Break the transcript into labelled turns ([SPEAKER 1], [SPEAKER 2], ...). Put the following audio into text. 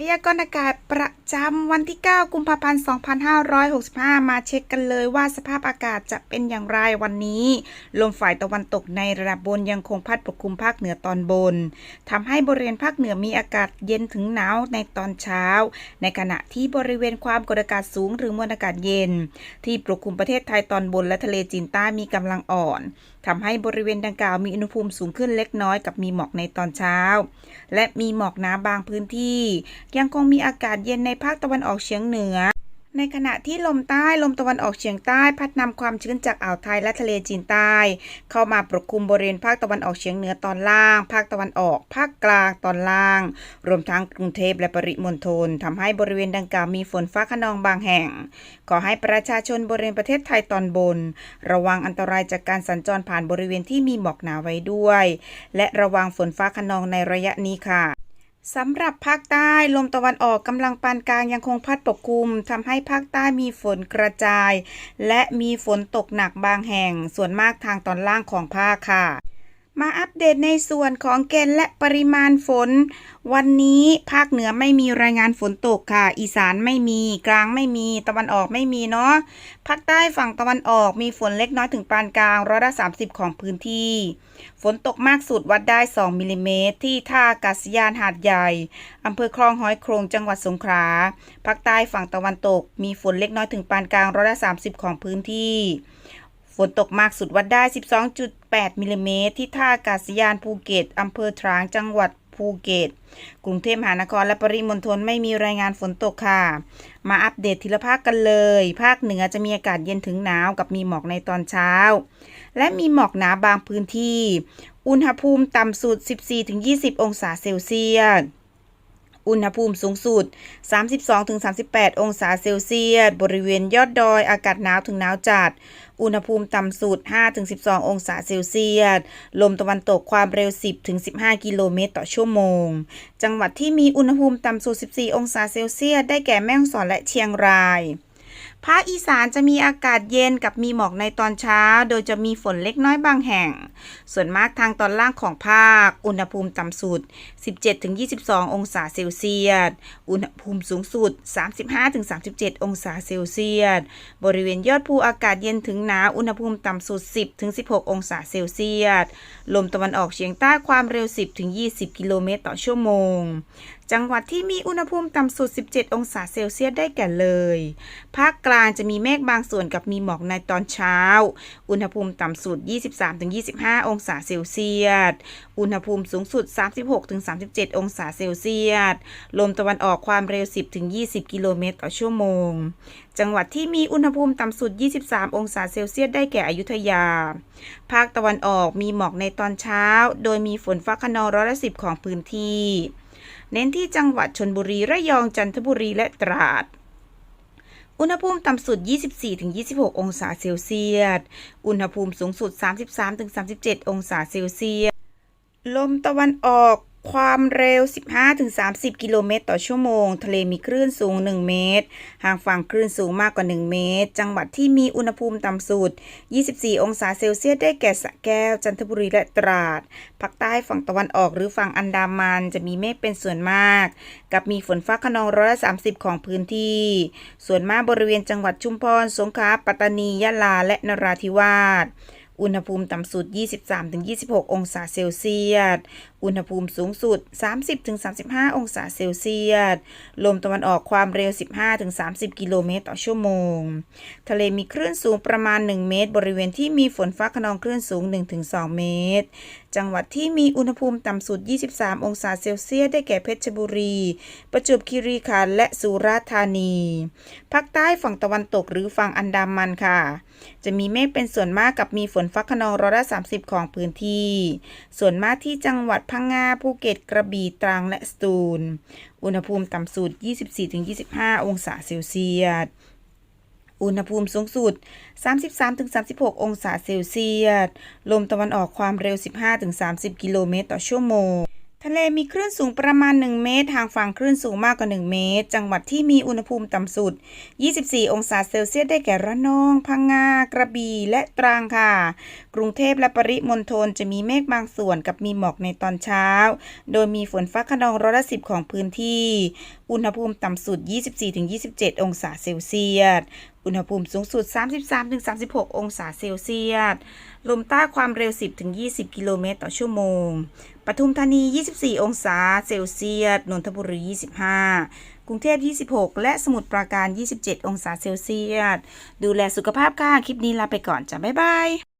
[SPEAKER 1] พยากรณ์อากาศประจำวันที่ 9 กุมภาพันธ์ 2565 มาเช็คกันเลยว่าสภาพอากาศจะเป็นอย่างไรวันนี้ ลมฝ่ายตะวันตกในระดับบนยังคงพัดปกคลุมภาคเหนือตอนบนทำให้บริเวณภาคเหนือมีอากาศเย็นถึงหนาวในตอนเช้า ในขณะที่บริเวณความกดอากาศสูงหรือมวลอากาศเย็น ที่ปกคลุมประเทศไทยตอนบนและทะเลจีนใต้มีกำลังอ่อนทำให้บริเวณดังกล่าวมีอุณหภูมิสูงขึ้นเล็กน้อยกับมีหมอกในตอนเช้า และมีหมอกหนาบางพื้นที่ยังคงมีอากาศเย็นในภาคตะวันออกเฉียงเหนือ ในขณะที่ลมใต้ลมตะวันออกเฉียงใต้ พัดนำความชื้นจากอ่าวไทยและทะเลจีนใต้ เข้ามาปกคลุมบริเวณภาคตะวันออกเฉียงเหนือตอนล่าง ภาคตะวันออก ภาคกลางตอนล่าง รวมทั้งกรุงเทพและปริมณฑลทำให้บริเวณดังกล่าวมีฝนฟ้าขนองบางแห่ง ขอให้ประชาชนบริเวณประเทศไทยตอนบน ระวังอันตรายจากการสัญจรผ่านบริเวณที่มีหมอกหนาไว้ด้วย และระวังฝนฟ้าขนองในระยะนี้ค่ะ สำหรับภาคใต้ลมตะวันออกกำลังปานกลางยังคงพัดปกคลุมทำให้ภาคใต้มีฝนกระจาย และมีฝนตกหนักบางแห่งส่วนมากทางตอนล่างของภาคค่ะ มาอัปเดตในส่วนของเกณฑ์และปริมาณฝน วันนี้ภาคเหนือไม่มีรายงานฝนตกค่ะ อีสานไม่มีกลางไม่มีตะวันออกไม่มีเนาะภาคใต้ฝั่งตะวันออกมีฝนเล็กน้อยถึงปานกลางร้อยละ30ของพื้นที่ ฝนตกมากสุดวัดได้ 2มิลลิเมตรที่ท่าอากาศยานหาดใหญ่อำเภอคลองหอยโครงจังหวัดสงขลาภาคใต้ฝั่งตะวันตก มีฝนเล็กน้อยถึงปานกลางร้อยละ30ของพื้นที่ ฝนตกมากสุดวัดได้ 12.8 มิลลิเมตร ที่ท่าอากาศยานภูเก็ต อำเภอตราง จังหวัดภูเก็ต กรุงเทพมหานครและปริมณฑลไม่มีรายงานฝนตกค่ะ มาอัปเดตทีละภาคกันเลย ภาคเหนือจะมีอากาศเย็นถึงหนาวกับมีหมอกในตอนเช้า และมีหมอกหนาบางพื้นที่ อุณหภูมิต่ำสุด 14-20 องศาเซลเซียส อุณหภูมิสูงสุด 32-38 องศาเซลเซียส บริเวณยอดดอยอากาศหนาวถึงหนาวจัด อุณหภูมิต่ำสุด 5-12 องศาเซลเซียส ลมตะวันตกความเร็ว 10-15 กิโลเมตรต่อชั่วโมง จังหวัดที่มีอุณหภูมิต่ำสุด 14 องศาเซลเซียส ได้แก่แม่ฮ่องสอนและเชียงรายภาคอีสานจะมีอากาศเย็นกับมีหมอกในตอนเช้า โดยจะมีฝนเล็กน้อยบางแห่ง ส่วนมากทางตอนล่างของภาค อุณหภูมิต่ำสุด 17-22 องศาเซลเซียส อุณหภูมิสูงสุด 35-37 องศาเซลเซียส บริเวณยอดภูอากาศเย็นถึงหนาว อุณหภูมิต่ำสุด 10-16 องศาเซลเซียส ลมตะวันออกเฉียงใต้ความเร็ว 10-20 กิโลเมตรต่อชั่วโมงจังหวัดที่มีอุณหภูมิต่ำสุด 17 องศาเซลเซียสได้แก่เลย ภาคกลางจะมีเมฆบางส่วนกับมีหมอกในตอนเช้า อุณหภูมิต่ำสุด 23-25 องศาเซลเซียส อุณหภูมิสูงสุด 36-37 องศาเซลเซียส ลมตะวันออกความเร็ว 10-20 กิโลเมตรต่อชั่วโมง จังหวัดที่มีอุณหภูมิต่ำสุด 23 องศาเซลเซียสได้แก่อยุธยา ภาคตะวันออกมีหมอกในตอนเช้า โดยมีฝนฟ้าขนองร้อยละสิบของพื้นที่ เน้นที่จังหวัดชนบุรี ระยอง จันทบุรี และตราด อุณหภูมิต่ำสุด 24-26 องศาเซลเซียส อุณหภูมิสูงสุด 33-37 องศาเซลเซียส ลมตะวันออก ความเร็ว 15-30 กิโลเมตรต่อชั่วโมง ทะเลมีคลื่นสูง 1 เมตร ห่างฝั่งคลื่นสูงมากกว่า 1 เมตร จังหวัดที่มีอุณหภูมิต่ำสุด 24 องศาเซลเซียส ได้แก่สระแก้ว จันทบุรีและตราด ภาคใต้ฝั่งตะวันออกหรือฝั่งอันดามันจะมีเมฆเป็นส่วนมาก กับมีฝนฟ้าขนองร้อยละ30 ของพื้นที่ ส่วนมากบริเวณจังหวัดชุมพร สงขลา ปัตตานี ยะลา และนราธิวาส อุณหภูมิต่ำสุด 23-26 องศาเซลเซียส อุณหภูมิสูงสุด 30-35 องศาเซลเซียส ลมตะวันออกความเร็ว 15-30 กิโลเมตรต่อชั่วโมง ทะเลมีคลื่นสูงประมาณ 1 เมตร บริเวณที่มีฝนฟ้าขนองคลื่นสูง 1-2 เมตรจังหวัดที่มีอุณหภูมิต่ำสุด 23 องศาเซลเซียส ได้แก่เพชรบุรี ประจวบคีรีขันธ์ และสุราษฎร์ธานี ภาคใต้ฝั่งตะวันตกหรือฝั่งอันดามันค่ะ จะมีเมฆเป็นส่วนมากกับมีฝนฟ้าขนองร้อยละ 30 ของพื้นที่ ส่วนมากที่จังหวัดพังงา ภูเก็ต กระบี่ ตรัง และสตูล อุณหภูมิต่ำสุด 24-25 องศาเซลเซียส อุณหภูมิสูงสุด 33-36 องศาเซลเซียส ลมตะวันออกความเร็ว 15-30 กิโลเมตรต่อชั่วโมง ทะเลมีคลื่นสูงประมาณ 1 เมตร ทางฝั่งคลื่นสูงมากกว่า 1 เมตร จังหวัดที่มีอุณหภูมิต่ำสุด 24 องศาเซลเซียส ได้แก่ระนอง พังงา กระบี่ และตรังค่ะ กรุงเทพและปริมณฑลจะมีเมฆบางส่วนกับมีหมอกในตอนเช้า โดยมีฝนฟ้าขนองร้อยละสิบของพื้นที่ อุณหภูมิต่ำสุด 24-27 องศาเซลเซียส อุณหภูมิสูงสุด 33-36 องศาเซลเซียส ลมใต้ความเร็ว 10-20 กิโลเมตรต่อชั่วโมง ปทุมธานี 24 องศาเซลเซียส นนทบุรี 25 กรุงเทพ 26 และสมุทรปราการ 27 องศาเซลเซียส ดูแลสุขภาพค่ะ คลิปนี้ลาไปก่อนจ้ะบ๊ายบาย